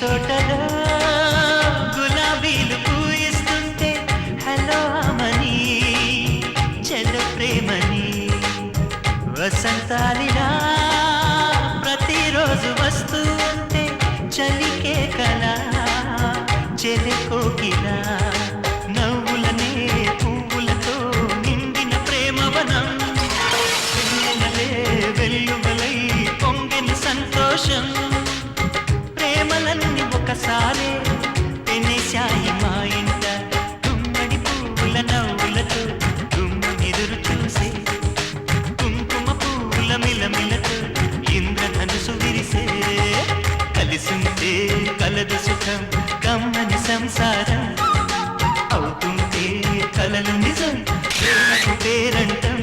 తోటలో గులాబీలు పూయిస్తుంటే హలో అమని చెల్ల ప్రేమని వసంతాలిలా ప్రతిరోజు వస్తూ ఉంటే చలికే కల చెలి కోకిలా నవ్వులనే పువ్వులతో నిండిన ప్రేమవనం వెన్నెలలే వెల్లువలై పొంగిన సంతోషం. ఒక్కసారే తినేశాయి మా ఇంట. గుమ్మడి పూల నవ్వులతో గుమ్మెదురు చూసే కుంకుమ పూల మిలమిలతో ఇంద్రధనుసు విరిసే. కలిసిందే కలదు సుఖం కమ్మని సంసారం. అవుతుంటే కలలు నిజం పేరంటం.